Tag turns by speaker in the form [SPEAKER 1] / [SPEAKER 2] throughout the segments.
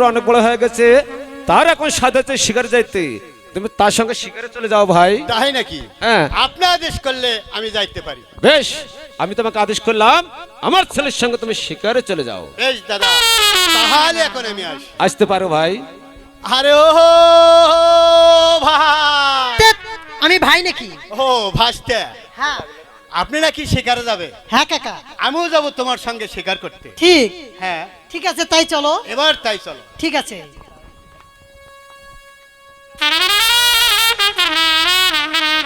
[SPEAKER 1] পুত্র অনেক বড় হয়ে গেছে তার এখন সাজাতে শিকারে যাইতে। তুমি তার সঙ্গে শিকারে চলে যাও ভাই।
[SPEAKER 2] তাই নাকি?
[SPEAKER 1] হ্যাঁ।
[SPEAKER 2] আপনি আদেশ করলে আমি যাইতে পারি।
[SPEAKER 1] বেশ আমি তোমাকে আদেশ করলাম আমার ছেলের সঙ্গে তুমি শিকারে চলে যাও।
[SPEAKER 2] বেশ দাদা তাহলে এখন আমি আসি।
[SPEAKER 1] আসতে পারো ভাই।
[SPEAKER 2] আরে ও ভাই।
[SPEAKER 3] আমি ভাই নাকি?
[SPEAKER 2] ও ভাসতে।
[SPEAKER 3] হ্যাঁ।
[SPEAKER 2] আপনি নাকি শিকারে যাবে?
[SPEAKER 3] হ্যাঁ কাকা।
[SPEAKER 2] আমিও যাব তোমার সঙ্গে শিকার করতে।
[SPEAKER 3] ঠিক।
[SPEAKER 2] হ্যাঁ।
[SPEAKER 3] ঠিক আছে তাই চলো।
[SPEAKER 2] এবার তাই চলো।
[SPEAKER 3] ঠিক আছে।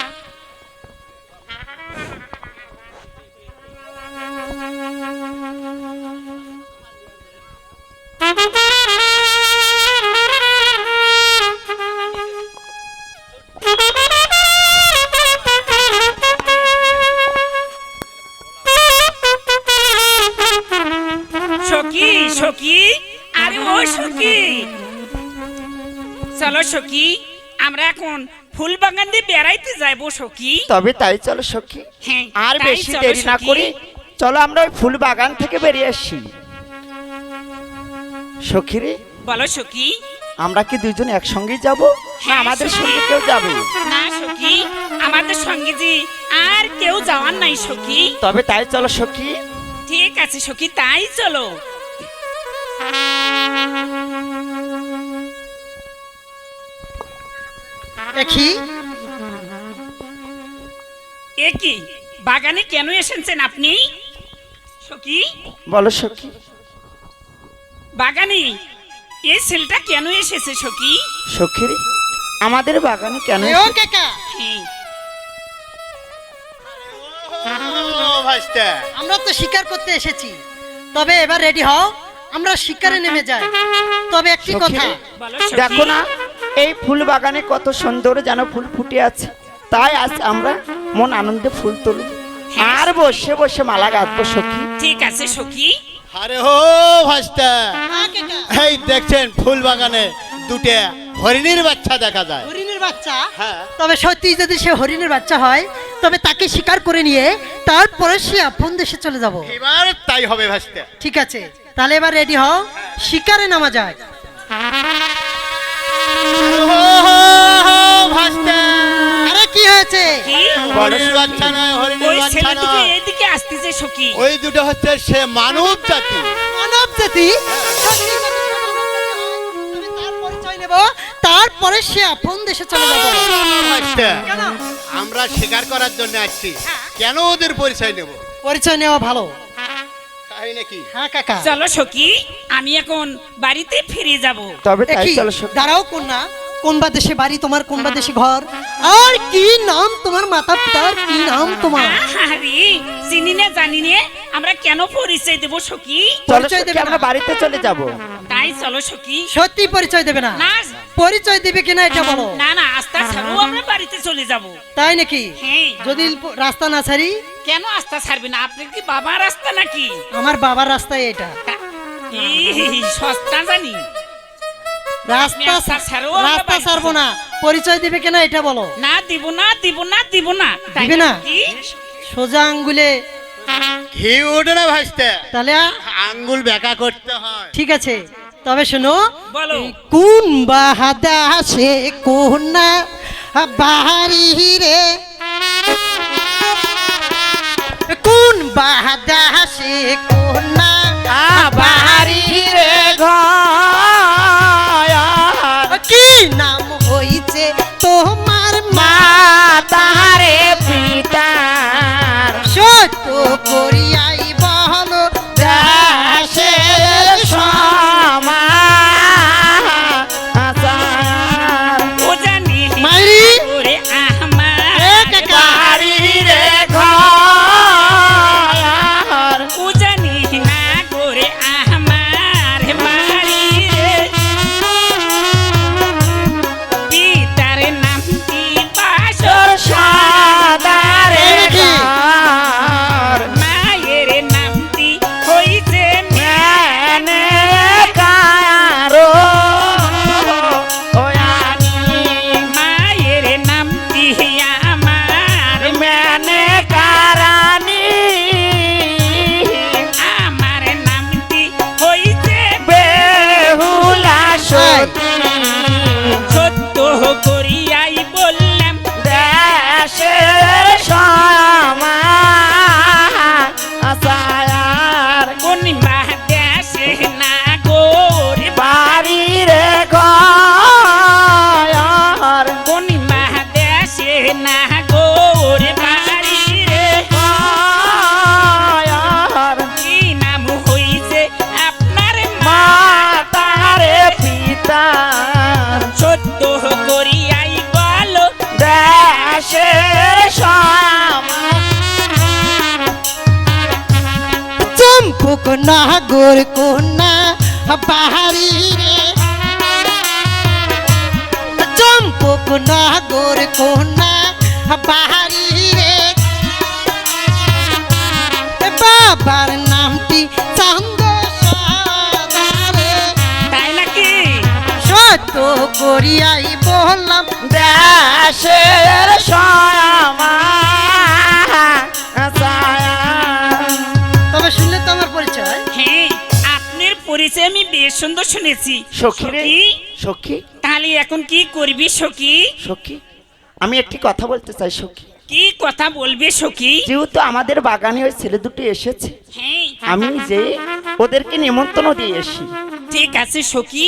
[SPEAKER 4] সখী আমরা এখন ফুল বাগান দিয়ে বেড়াইতে যাইবো সখী
[SPEAKER 5] তবে তাই চলো সখী।
[SPEAKER 4] হ্যাঁ
[SPEAKER 5] আর
[SPEAKER 4] তাই
[SPEAKER 5] বেশি
[SPEAKER 4] চলো
[SPEAKER 5] দেরি না
[SPEAKER 4] সখী।
[SPEAKER 5] করি চলো আমরা ওই ফুল বাগান থেকে বেরিয়ে আসি। সখী রে
[SPEAKER 4] বলো সখী।
[SPEAKER 5] আমরা কি দুজন একসঙ্গেই যাব? না
[SPEAKER 4] হ্যাঁ,
[SPEAKER 5] আমাদের সঙ্গে কেউ যাবে?
[SPEAKER 4] না সখী আমাদের সঙ্গে যে আর কেউ যাওয়ার নাই সখী।
[SPEAKER 5] তবে তাই চলো সখী।
[SPEAKER 4] ঠিক আছে সখী তাই চলো।
[SPEAKER 3] দেখি।
[SPEAKER 4] এ কি বাগানে কেন এসেছেন আপনি? সখী?
[SPEAKER 5] বলো সখী।
[SPEAKER 4] বাগানে এই ছেলেটা কেন এসেছে সখী?
[SPEAKER 5] সখী আমাদের বাগানে কেন
[SPEAKER 3] ও কাকা।
[SPEAKER 4] হ্যাঁ।
[SPEAKER 3] আমরা তো শিকার করতে এসেছি। তবে এবার রেডি হও আমরা শিকারে নেমে যাই। তবে একটি কথা।
[SPEAKER 5] দেখো না এই ফুল বাগানে কত সুন্দর যেন ফুল ফুটে আছে। তাই আজ আমরা মন আনন্দে ফুল তুলব আর বসে বসে মালা গাঁথবো সখী।
[SPEAKER 4] ঠিক আছে সখী।
[SPEAKER 2] আরে ও ভাসতে। এই দেখছেন ফুল বাগানে দুটে হরিণীর বাচ্চা দেখা যায়।
[SPEAKER 3] হরিণের বাচ্চা?
[SPEAKER 2] হ্যাঁ।
[SPEAKER 3] তবে সত্যি যদি সে হরিণের বাচ্চা হয় তবে তাকে শিকার করে নিয়ে তারপরে সে আপন দেশে চলে যাব।
[SPEAKER 2] এবার তাই হবে ভাসতে।
[SPEAKER 3] ঠিক আছে তাহলে এবার রেডি হও শিকারে নামা যায়
[SPEAKER 2] ভাসতে
[SPEAKER 3] আরে কি হয়েছে?
[SPEAKER 4] কি?
[SPEAKER 2] বাচ্চা নয় হরিণীর
[SPEAKER 4] ওই
[SPEAKER 2] বাচ্চা
[SPEAKER 4] দুটো
[SPEAKER 2] নয়
[SPEAKER 4] এইদিকে আসতেছে সখী।
[SPEAKER 2] ওই দুটো হচ্ছে সে মানব জাতি।
[SPEAKER 3] মানব জাতি? হয়, তারপরে সে আপন দেশে চলে যাব। কেন?
[SPEAKER 2] আমরা শিকার করার জন্য আসছি। কেন ওদের পরিচয় নেব?
[SPEAKER 3] পরিচয় নেওয়া ভালো।
[SPEAKER 2] তাই নাকি?
[SPEAKER 3] হ্যাঁ কাকা।
[SPEAKER 4] চলো সখী আমি এখন বাড়িতে ফিরে যাব।
[SPEAKER 5] তবে চলো
[SPEAKER 3] দাঁড়াও কন্যা। কোন বা দেশে বাড়ি তোমার কোন বা দেশে ঘর? আর কি নাম তোমার মাতা পিতার? কি নাম তোমার?
[SPEAKER 4] আরে চিনি না জানি নে। আমরা কেন পরিচয় দেব সখী?
[SPEAKER 5] চলো
[SPEAKER 3] পরিচয়
[SPEAKER 5] সখী,
[SPEAKER 3] দেবে
[SPEAKER 5] আমরা বাড়িতে চলে যাব।
[SPEAKER 4] তাই চলো সখী।
[SPEAKER 3] সত্যি পরিচয় দেবে না।
[SPEAKER 4] না।
[SPEAKER 3] পরিচয় দিবে কিনা এটা বলো।
[SPEAKER 4] না না আস্তা ছাড়ো আমরা বাড়িতে চলে যাব।
[SPEAKER 3] তাই নাকি?
[SPEAKER 4] হ্যাঁ।
[SPEAKER 3] যদি প- রাস্তা না ছাড়ি?
[SPEAKER 4] কেন আস্তা ছাড়বে না? আপনার কি বাবার রাস্তা নাকি?
[SPEAKER 3] আমার বাবার রাস্তায় এটা।
[SPEAKER 4] ই, সস্তা জানি।
[SPEAKER 3] রাস্তা
[SPEAKER 4] রাস্তা
[SPEAKER 3] ছাড়বো না। পরিচয় দিবে কিনা এটা বলো।
[SPEAKER 4] না দিব না দিব না দিব না।
[SPEAKER 3] দিবে না? সোজা আঙ্গুলে
[SPEAKER 2] ঘি ওঠে না ভাসতে
[SPEAKER 3] তাহলে
[SPEAKER 2] আঙ্গুল বেকা করতে হয়।
[SPEAKER 3] ঠিক আছে তবে শোনো কোন বাহাদা সে কোন না? বাহারি রে কোন বাহাদা সে কোন না? সত্য
[SPEAKER 5] বাহারি রে।
[SPEAKER 3] চম্পুক নাগর কন্যা বাহারি রে। বাবার নামটি সাদারে
[SPEAKER 4] তাই নাকি?
[SPEAKER 3] সত্য করিয়াই বললাম
[SPEAKER 5] দেশের সামা
[SPEAKER 3] তবে শুনলে তো আমার পরিচয়।
[SPEAKER 4] হ্যাঁ। পরিচয় আমি বেশ সুন্দর শুনেছি।
[SPEAKER 5] সখী রে
[SPEAKER 4] সখী, তাহলে এখন কি করবি সখী?
[SPEAKER 5] সখী আমি একটি কথা বলতে চাই সখী।
[SPEAKER 4] কি কথা বলবে সখী?
[SPEAKER 5] যেহেতু আমাদের বাগানে ওই ছেলে দুটো এসেছে
[SPEAKER 4] হ্যাঁ
[SPEAKER 5] আমি যে ওদেরকে নিমন্ত্রণ দিয়ে এসি
[SPEAKER 4] ঠিক আছে সখী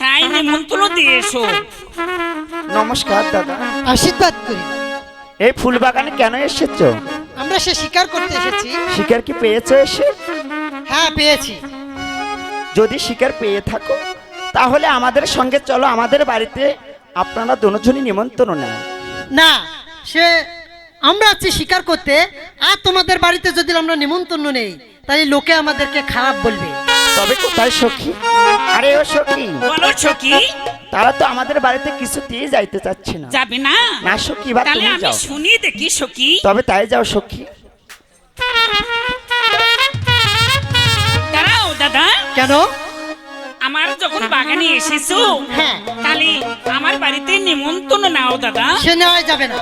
[SPEAKER 4] তাই নিমন্ত্রণ দিয়ে এসো।
[SPEAKER 5] নমস্কার দাদা।
[SPEAKER 3] আশীর্বাদ করি।
[SPEAKER 5] এই ফুল বাগানে কেন এসেছ?
[SPEAKER 3] আমরা সে শিকার করতে এসেছি।
[SPEAKER 5] শিকার কি পেয়েছ এসে?
[SPEAKER 3] হ্যাঁ পেয়েছি।
[SPEAKER 5] যদি শিকার পেয়ে থাকো তাহলে আমাদের সঙ্গে চলো আমাদের বাড়িতে আপনারা দুজনই নিমন্ত্রণ নেন।
[SPEAKER 3] না সে আমরা আছি শিকার করতে আর তোমাদের বাড়িতে যদি আমরা নিমন্ত্রণ নেই তাহলে লোকে আমাদেরকে খারাপ বলবে।
[SPEAKER 5] তবে কোথায় সখী? আরে ও সখী।
[SPEAKER 4] বলো সখী।
[SPEAKER 5] তারা তো আমাদের বাড়িতে কিছুতেই যাইতে চাচ্ছে না।
[SPEAKER 4] যাবে না।
[SPEAKER 5] না সখী বা
[SPEAKER 4] তাহলে
[SPEAKER 5] তুমি
[SPEAKER 4] আমি
[SPEAKER 5] যাও।
[SPEAKER 4] শুনি দেখি সখী।
[SPEAKER 5] তবে তাই যাও সখী।
[SPEAKER 4] দাদা।
[SPEAKER 3] কেন?
[SPEAKER 4] আমার যখন বাগানে এসেছ
[SPEAKER 3] হ্যাঁ।
[SPEAKER 4] তাহলে আমার বাড়িতে নিমন্ত্রণ নাও দাদা।
[SPEAKER 3] সে নেওয়া যাবে না।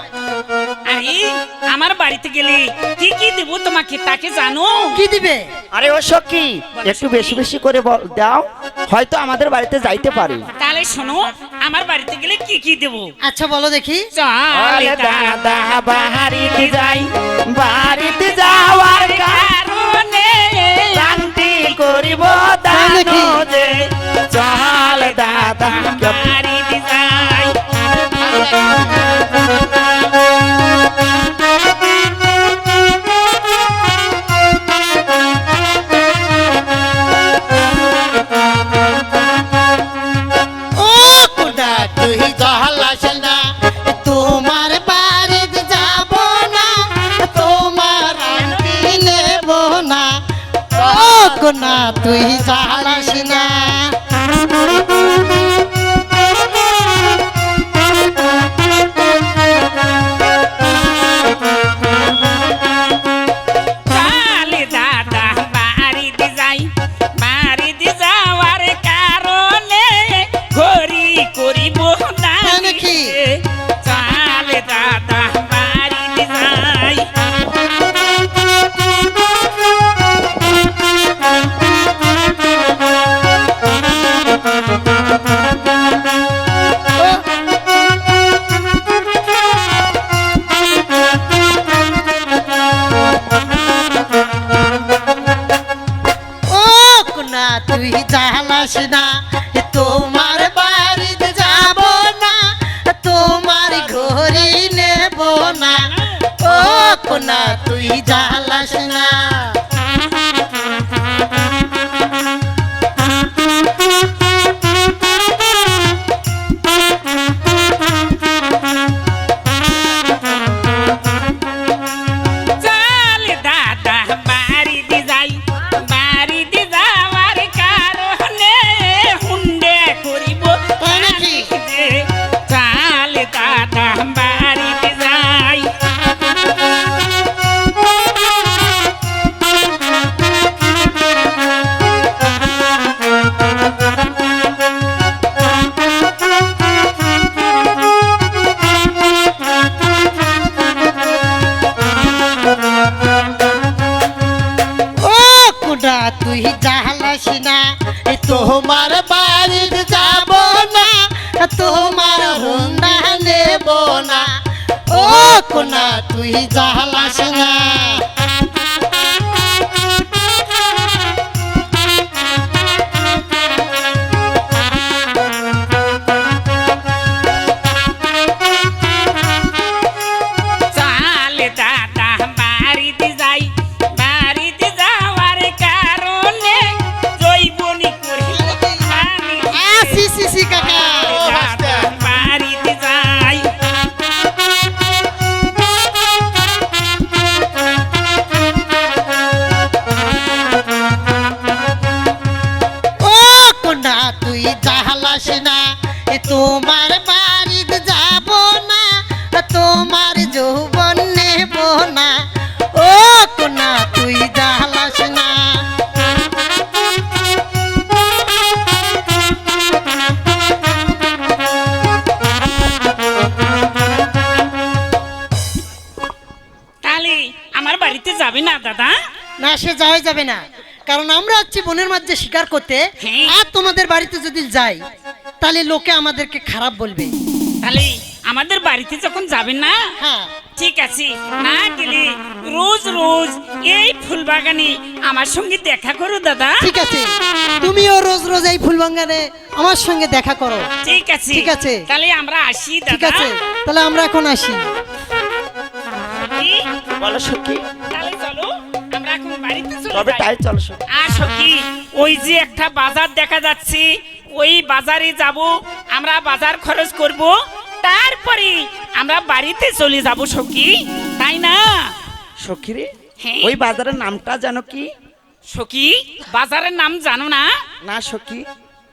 [SPEAKER 4] আরে আমার বাড়িতে গেলে কি কি দেবো তোমাকে তাকে জানো?
[SPEAKER 3] কি দিবে?
[SPEAKER 5] আরে ও সখী একটু বেশি বেশি করে বল- দাও। হয়তো আমাদের বাড়িতে যাইতে পারি।
[SPEAKER 4] তাহলে শোনো আমার বাড়িতে গেলে কি কি দেবো?
[SPEAKER 3] আচ্ছা বলো দেখি।
[SPEAKER 4] চলে দাদা।
[SPEAKER 5] বাড়িতে যাই বাড়িতে
[SPEAKER 4] যাই
[SPEAKER 3] না। তুই জহলাস না। কোনা তুই জাহালাস না। বাড়ি যাহালাস না তোমার বাড়ির যাব না তোমার যৌবন নেব না। ও কোনা তুই যাহালাস
[SPEAKER 4] তাহলে আমার বাড়িতে যাবে না দাদা?
[SPEAKER 3] না সে যাওয়াই যাবে না। কারণ আমরা হচ্ছি বোনের মাঝে শিকার করতে।
[SPEAKER 4] হ্যাঁ।
[SPEAKER 3] বাড়িতে যদি যাই তাহলে লোকে আমাদেরকে খারাপ বলবে।
[SPEAKER 4] তাহলে আমাদের বাড়িতে যখন যাবেন না
[SPEAKER 3] হ্যাঁ।
[SPEAKER 4] ঠিক আছে না গেলে রোজ রোজ এই ফুল বাগানে আমার সঙ্গে দেখা করো দাদা।
[SPEAKER 3] ঠিক আছে। তুমিও রোজ রোজ এই ফুলবাগানে আমার সঙ্গে দেখা করো।
[SPEAKER 4] ঠিক আছে।
[SPEAKER 3] ঠিক আছে।
[SPEAKER 4] তাহলে আমরা আসি দাদা।
[SPEAKER 3] ঠিক আছে। তাহলে আমরা এখন আসি।
[SPEAKER 5] বলো সখী।
[SPEAKER 4] বাড়িতে চলে
[SPEAKER 5] তবে
[SPEAKER 4] যাই।
[SPEAKER 5] তাই চলো
[SPEAKER 4] কি? ওই যে একটা বাজার দেখা যাচ্ছে ওই বাজারে যাব আমরা বাজার খরচ করব তারপরে আমরা বাড়িতে চলে যাব সখী তাই না?
[SPEAKER 5] সখী রে
[SPEAKER 4] হ্যাঁ।
[SPEAKER 5] ওই বাজারের নামটা জানো কি?
[SPEAKER 4] সখী বাজারের নাম জানো না?
[SPEAKER 5] না সখী।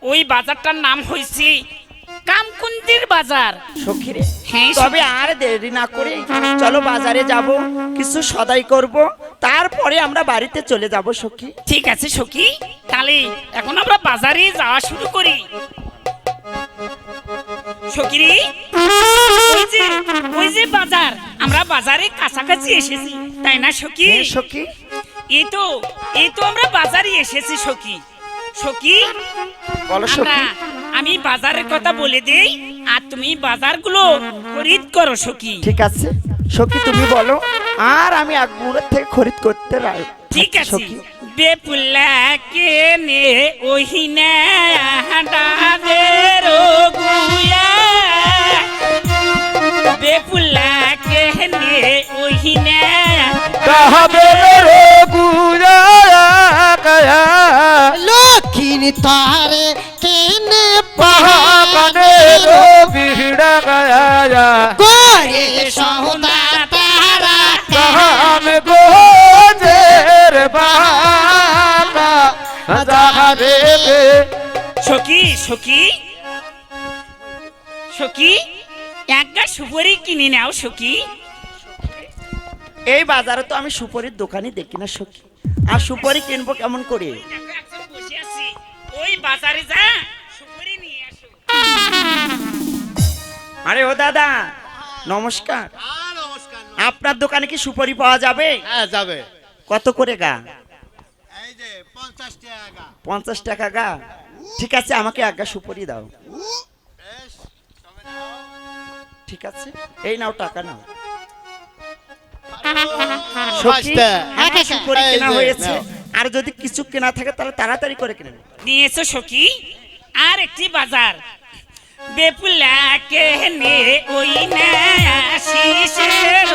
[SPEAKER 4] ওই বাজারটার নাম হয়েছে কামকুন্দির বাজার।
[SPEAKER 5] সখী রে
[SPEAKER 4] হ্যাঁ,
[SPEAKER 5] তবে আর দেরি না করে চলো বাজারে যাব কিছু সদাই করব তারপরে আমরা বাড়িতে চলে যাব সখী।
[SPEAKER 4] ঠিক আছে সখী তাহলে এখন আমরা বাজারে যাওয়া শুরু করি। সখীরে ওই যে ওই যে বাজার আমরা বাজারে কাছাকাছি এসেছি তাই না সখী?
[SPEAKER 5] হ্যাঁ, সখী।
[SPEAKER 4] এই তো এই তো আমরা বাজারে এসেছি সখী। সখী
[SPEAKER 5] বলো সখী।
[SPEAKER 4] আমি বাজারের কথা বলে দেই আর তুমি বাজারগুলো খরিদ করো সখী।
[SPEAKER 5] ঠিক আছে। সখী তুমি বলো আর আমি এক থেকে খরিদ করতে রাই
[SPEAKER 4] ঠিক আছে।
[SPEAKER 5] সখী।
[SPEAKER 4] বেপুলা কে নে ওহিনা হাঁটাদের গুয়া। বেপুলা কে নে ওহিনা
[SPEAKER 3] লক্ষ্মী তারে কেনে করে সহদা তারা
[SPEAKER 4] সখী সখী। সখী একটা সুপারি কিনে নাও সখী।
[SPEAKER 5] এই বাজারে তো আমি সুপরির দোকানই দেখি না সখী। আর সুপারি কিনবো কেমন করে?
[SPEAKER 4] দেখো একজন বসে আছে ওই বাজারে যা সুপারি নিয়ে আসো
[SPEAKER 5] আরে ও দাদা নমস্কার।
[SPEAKER 2] নমস্কার
[SPEAKER 5] আপনার দোকানে কি সুপারি পাওয়া যাবে?
[SPEAKER 2] হ্যাঁ যাবে।
[SPEAKER 5] কত করে গা?
[SPEAKER 2] পঞ্চাশ টাকা
[SPEAKER 5] গা। ঠিক আছে আমাকে এক গা সুপারি দাও। ঠিক আছে এই নাও টাকা নাও। আমার কেনা হয়েছে। আর যদি কিছু কেনা থাকে তাহলে তাড়াতাড়ি করে কিনে
[SPEAKER 4] নিয়েছো সখী? আর একটি বাজার। বেপুলা কে নে ওই না শিশের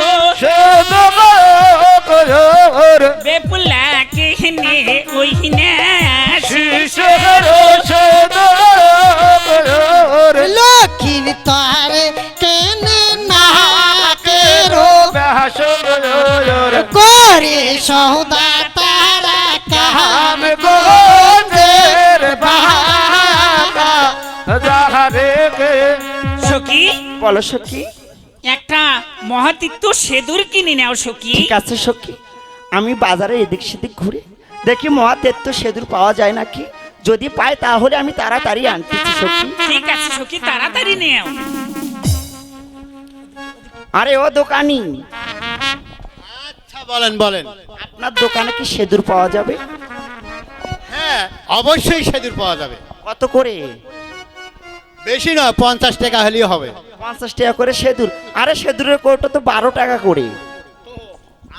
[SPEAKER 4] বেপুলা কে নে ওই না শিশের
[SPEAKER 3] লক্ষ্মী তারে সহদা তারা কাহাম
[SPEAKER 4] সখী
[SPEAKER 5] বলো সখী।
[SPEAKER 4] একটা মহাতিত্ব সেদুর কিনে নাও সখী।
[SPEAKER 5] ঠিক আছে সখী। আমি বাজারে এদিক সেদিক ঘুরে। দেখি মহাতেত্ব সেদুর পাওয়া যায় নাকি? যদি পাই তাহলে আমি তাড়াতাড়ি আনতেছি সখী।
[SPEAKER 4] ঠিক আছে সখী তাড়াতাড়ি নেও।
[SPEAKER 5] আরে ও দোকানি।
[SPEAKER 2] বলেন বলেন।
[SPEAKER 5] আপনার দোকানে কি সেদুর পাওয়া যাবে?
[SPEAKER 2] হ্যাঁ অবশ্যই সেদুর পাওয়া যাবে।
[SPEAKER 5] কত করে?
[SPEAKER 2] বেশি নয় পঞ্চাশ টাকা হলেই হবে।
[SPEAKER 5] পঞ্চাশ টাকা করে সেদুর। আরে সেদুরের কৌটো তো বারো টাকা করে।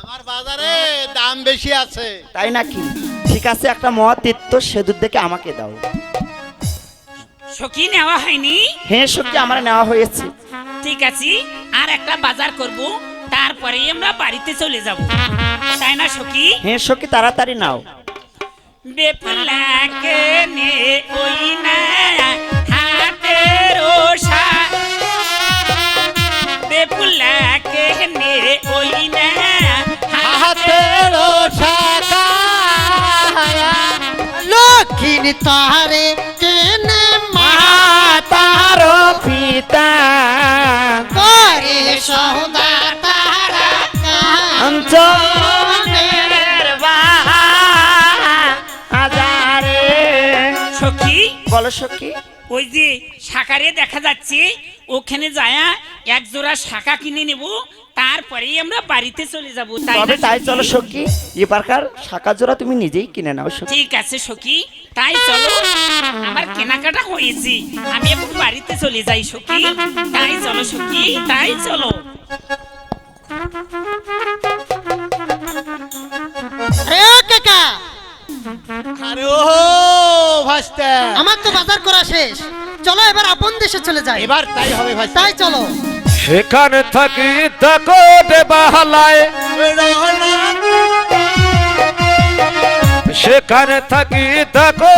[SPEAKER 2] আমার বাজারে দাম বেশি আছে।
[SPEAKER 5] তাই নাকি? ঠিক আছে একটা মহাতীর্থ সেদুর দেখে আমাকে দাও।
[SPEAKER 4] সখী নেওয়া হয়নি?
[SPEAKER 5] হ্যাঁ সত্যি আমার নেওয়া হয়েছে।
[SPEAKER 4] ঠিক আছে আর একটা বাজার করব। তারপরে আমরা বাড়িতে চলে যাব। তাই না সখী?
[SPEAKER 5] হ্যাঁ সখী তাড়াতাড়ি নাও।
[SPEAKER 4] বেপুলা কে নে ওই না হাতের ওষা। নে ওই না হাতের
[SPEAKER 3] তারে কেনে মা
[SPEAKER 5] তার পিতা।
[SPEAKER 3] করে সহদা
[SPEAKER 5] বলো সখী
[SPEAKER 4] ওই যে শাকারে দেখা যাচ্ছে ওখানে যায়া এক জোড়া শাখা কিনে নেব তারপরেই আমরা বাড়িতে চলে যাব তাই
[SPEAKER 5] তবে তাই চলো সখী এবারকার শাখা জোড়া তুমি নিজেই কিনে নাও সখী।
[SPEAKER 4] ঠিক আছে সখী তাই চলো আমার কেনাকাটা হয়েছে আমি এখন বাড়িতে চলে যাই সখী তাই চলো সখী তাই চলো।
[SPEAKER 3] বাজার করা শেষ। চলো এবার আপন দেশে চলে যাই।
[SPEAKER 6] এবার তাই হবে ভাস্তে
[SPEAKER 3] তাই চলো।
[SPEAKER 1] সেখানে থাকি দেখো বাহালায় সেখানে থাকি দেখো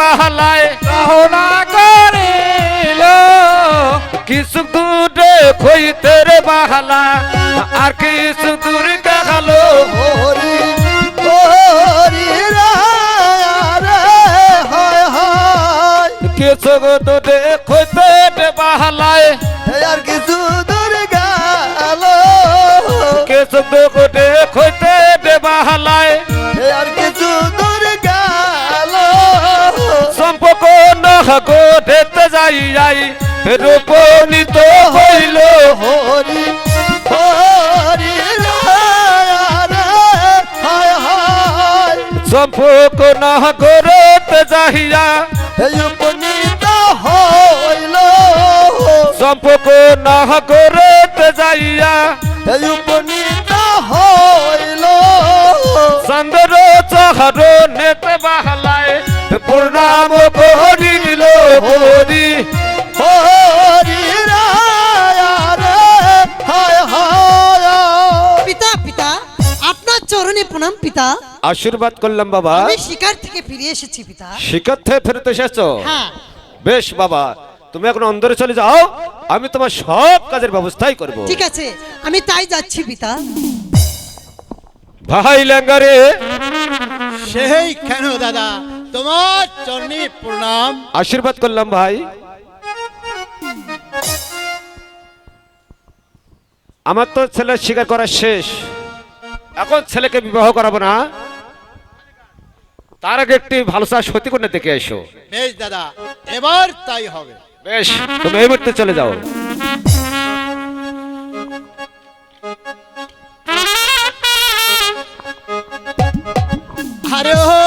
[SPEAKER 1] বাহালায় রহনা করিল কিছু দূরে খইতে রে বাহালা আর কিছু কিছু দূরে খইতে রে বাহালায়।
[SPEAKER 6] আর কিছু দূর গেল।
[SPEAKER 1] রে বাহালায়।
[SPEAKER 6] আর কিছু দূর গেল।
[SPEAKER 1] সম্পর্ক যাই যাই রূপনীত হইল
[SPEAKER 6] হরি।
[SPEAKER 1] সম্পর্ক যাইয়া
[SPEAKER 6] এই উপনীত হইল।
[SPEAKER 1] সম্পর্ক নহগো রেতে যাইয়া
[SPEAKER 6] উপনীত হইল।
[SPEAKER 1] চন্দ্র চহর নেতে বাহলায় প্রণাম করিল হরি।
[SPEAKER 6] হরি হায় হায়।
[SPEAKER 3] পিতা পিতা আপনার চরণে প্রণাম পিতা।
[SPEAKER 1] আশীর্বাদ করলাম বাবা।
[SPEAKER 3] আমি শিকার থেকে ফিরে এসেছি পিতা।
[SPEAKER 1] শিকার থেকে ফেরত এসেছ?
[SPEAKER 3] হ্যাঁ।
[SPEAKER 1] বেশ বাবা তুমি এখন অন্দরে চলে যাও আমি তোমার সব কাজের ব্যবস্থাই করব।
[SPEAKER 3] ঠিক আছে আমি তাই যাচ্ছি পিতা।
[SPEAKER 1] ভাই ল্যাঙ্গারে।
[SPEAKER 6] সেই কেন দাদা তোমার চরণে প্রণাম।
[SPEAKER 1] আশীর্বাদ করলাম ভাই। আমার তো ছেলের স্বীকার করা শেষ। এখন ছেলেকে বিবাহ করাবো না। তার আগে একটি ভালো চা সত্যি করে দেখে এসো।
[SPEAKER 6] বেশ দাদা এবার তাই হবে।
[SPEAKER 1] বেশ তুমি এই মুহূর্তে চলে যাও। আরে ও